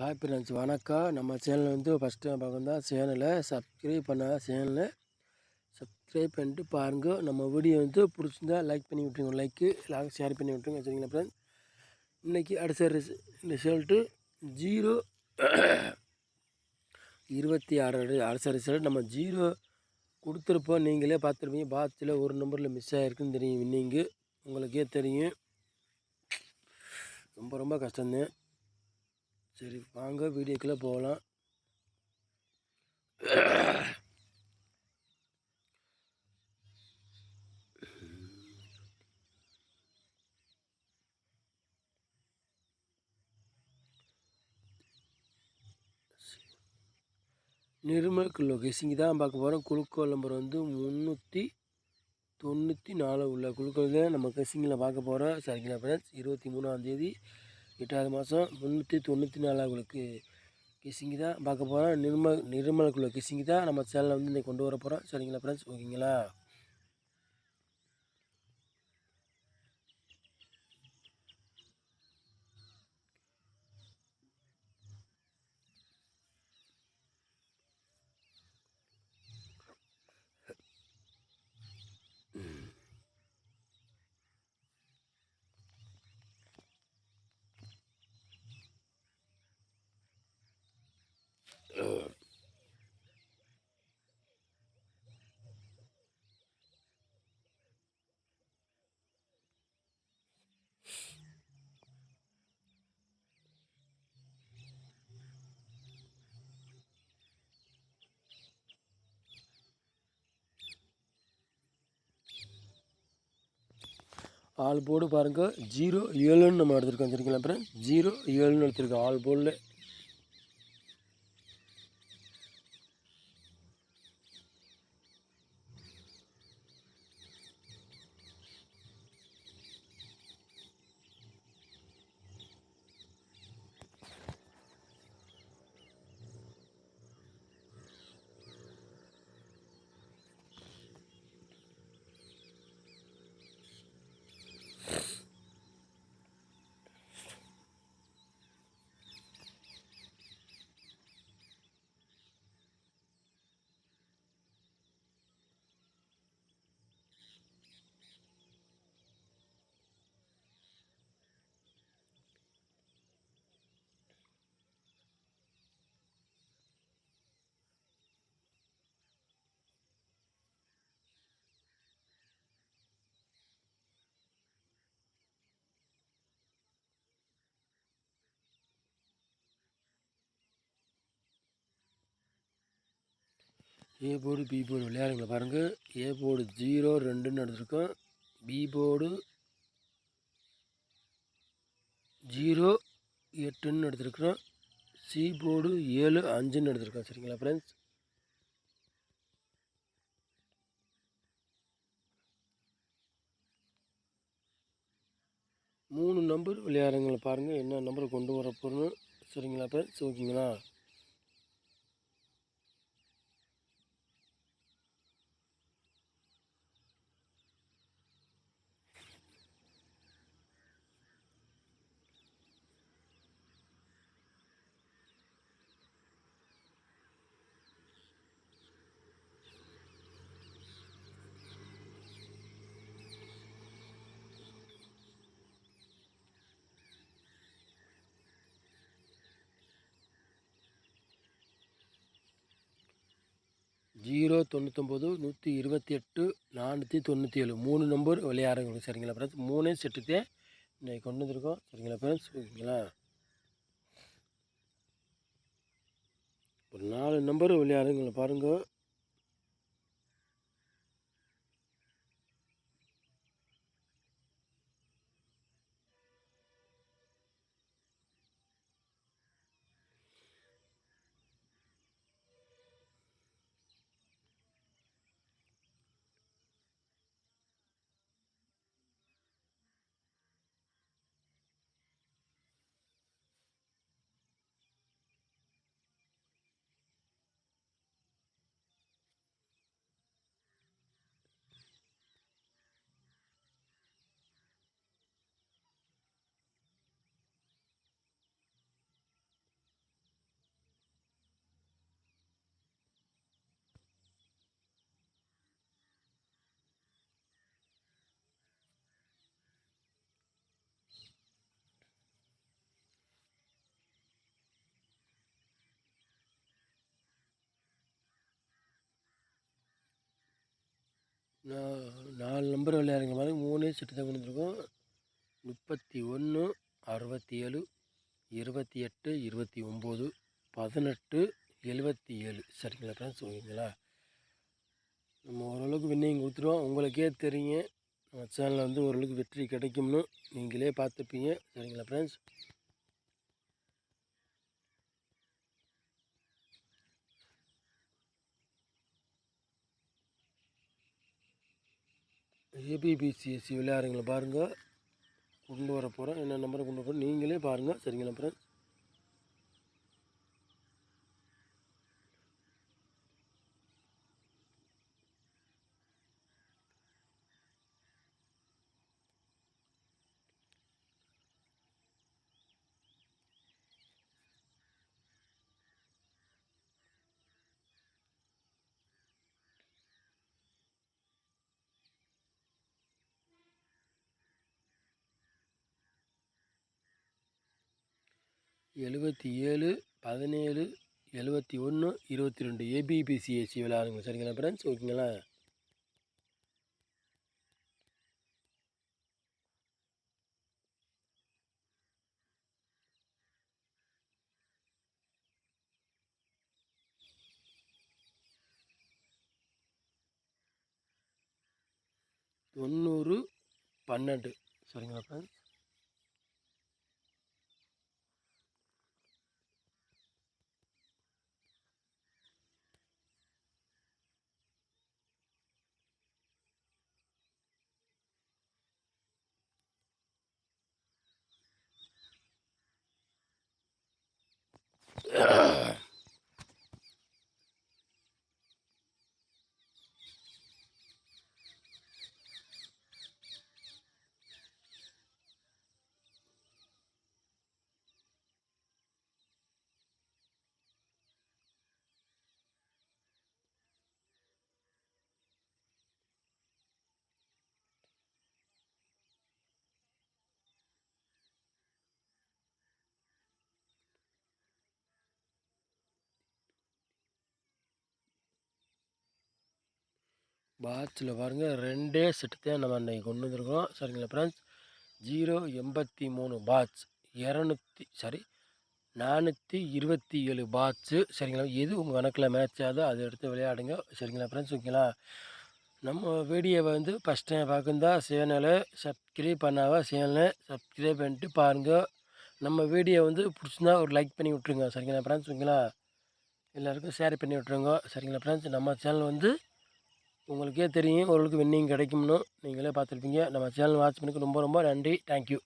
Hi friends வணக்கம். நம்ம channel வந்து ஃபஸ்ட்டு டைம் பார்க்குறதா தான் சேனலை சப்ஸ்கிரைப் பண்ண சேனலை சப்ஸ்கிரைப் பண்ணிட்டு பாருங்கள் நம்ம வீடியோ வந்து பிடிச்சிருந்தா லைக் பண்ணி விட்டுருங்க. லைக்கு எல்லாரும் ஷேர் பண்ணி விட்டுருங்க. சரிங்களா ஃப்ரெண்ட்ஸ் இன்றைக்கி அடுத்த ரிசல்ட்டு ஜீரோ இருபத்தி ஆறு அடுத்த ரிசல்ட் நம்ம ஜீரோ கொடுத்துருப்போம். நீங்களே பார்த்துருப்பீங்க. பாத்தில் ஒரு நம்பரில் மிஸ் ஆகிருக்குன்னு தெரியும். இன்னிங்கு உங்களுக்கே தெரியும். ரொம்ப ரொம்ப கஷ்டந்தேன் சரி வாங்க வீடியோக்குள்ளே போகலாம். நிர்மல் கிலோ கெசிங்க தான் பார்க்க போகிறோம் குழுக்கோல் நம்பர் வந்து முந்நூற்றி தொண்ணூற்றி நாலு உள்ள குழுக்கள் தான் நம்ம கசிங்கில் பார்க்க போகிறோம் சரிங்களா ஃப்ரெண்ட்ஸ் இருபத்தி மூணாந்தேதி எட்டாவது மாதம் முந்நூற்றி தொண்ணூற்றி நாலாவுக்கு கிசிங்கி தான் பார்க்க போகிறோம் நிர்மல் நிர்மலுக்குள்ள கிசிங்கி தான் நம்ம சேனலில் வந்து இன்றைக்கி கொண்டு வர போகிறோம் சரிங்களா ஃப்ரெண்ட்ஸ் ஓகேங்களா? ஆல் போர்டு பாருங்கள் ஜீரோ ஏழுன்னு நம்ம எடுத்துருக்கோம். சரிங்களா அப்புறம் ஜீரோ ஏழுன்னு எடுத்துருக்கோம். ஆல் போர்டில் ஏ போர்டு பி போர்டு விளையாடுங்களை பாருங்கள் ஏ போர்டு ஜீரோ ரெண்டுன்னு எடுத்திருக்கோம். பி போர்டு ஜீரோ எட்டுன்னு எடுத்துருக்குறோம். சி போர்டு ஏழு அஞ்சுன்னு எடுத்திருக்கோம். சரிங்களா ஃப்ரெண்ட்ஸ் மூணு நம்பர் விளையாடுங்களை பாருங்கள் என்ன நம்பர் கொண்டு வர போகிறோன்னு சரிங்களா ஃப்ரெண்ட்ஸ் ஓகேங்களா ஜீரோ தொண்ணூத்தொம்பது நூற்றி இருபத்தி எட்டு நானூற்றி தொண்ணூற்றி ஏழு மூணு நம்பர் விளையாடுறவங்களுக்கு சரிங்களா ஃப்ரெண்ட்ஸ் மூணே செட்டுக்கு இன்றைக்கி கொண்டு வந்திருக்கோம் சரிங்களா ஃப்ரெண்ட்ஸ் ஓகேங்களா ஒரு நாலு நம்பர் விளையாடுங்களை பாருங்கள் நான் நாலு நம்பர் விளையாடுங்க மாதிரி மூணு செட்டு தான் கொடுத்துருக்கோம். முப்பத்தி ஒன்று அறுபத்தி ஏழு இருபத்தி எட்டு இருபத்தி ஒம்பது பதினெட்டு எழுபத்தி ஏழு. சரிங்களா ஃப்ரெண்ட்ஸ் ஓகேங்களா? நம்ம ஓரளவுக்கு வின்னிங் கொடுத்துருவோம். உங்களுக்கே தெரியுங்க நம்ம சேனலில் வந்து ஓரளவுக்கு வெற்றி கிடைக்கும்னு நீங்களே பார்த்துப்பீங்க. சரிங்களா ஃப்ரெண்ட்ஸ் ஏபிபிசிஎஸ்சி விளையாடுறீங்களா பாருங்கள் கொண்டு வர போகிறேன் என்ன நம்பரை கொண்டு வர நீங்களே பாருங்கள் சரிங்களா ஃப்ரெண்ட்ஸ் எழுபத்தி ஏழு பதினேழு எழுபத்தி ஒன்று இருபத்தி ரெண்டு. ஏபிபிசிஎஸ்சி விளையாடுங்க. சரிங்களா ஃப்ரெண்ட்ஸ் ஓகேங்களா? தொண்ணூறு பன்னெண்டு. சரிங்களா ஃப்ரெண்ட்ஸ் பாட்சில் பாருங்கள் ரெண்டே செட்டு தான் நம்ம அன்றைக்கி கொண்டு வந்திருக்கோம். சரிங்களா ஃப்ரெண்ட்ஸ் ஜீரோ எண்பத்தி மூணு பாட்ச் இரநூத்தி சாரி நானூற்றி இருபத்தி ஏழு பாட்ஸு சரிங்களா? எது உங்கள் கணக்கில் மேட்ச் ஆகுதோ அதை எடுத்து விளையாடுங்க. சரிங்களா ஃப்ரெண்ட்ஸ் ஓகேங்களா நம்ம வீடியோவை வந்து ஃபஸ்ட் டைம் பார்க்குந்தா சேனலை சப்ஸ்கிரைப் பண்ணாவா சேனலை சப்ஸ்கிரைப் பண்ணிட்டு பாருங்கள் நம்ம வீடியோ வந்து பிடிச்சிருந்தா ஒரு லைக் பண்ணி விட்ருங்க சரிங்களா ஃப்ரெண்ட்ஸ் ஓகேங்களா எல்லாருக்கும் ஷேர் பண்ணி விட்ருங்க சரிங்களா ஃப்ரெண்ட்ஸ் நம்ம சேனல் வந்து உங்களுக்கே தெரியும் ஓரளவுக்கு வின்னிங் கிடைக்கும்னு. நீங்களே பார்த்துருப்பீங்க. நம்ம சேனல் வாட்ச் பண்ணிக்கு ரொம்ப ரொம்ப நன்றி. தேங்க்யூ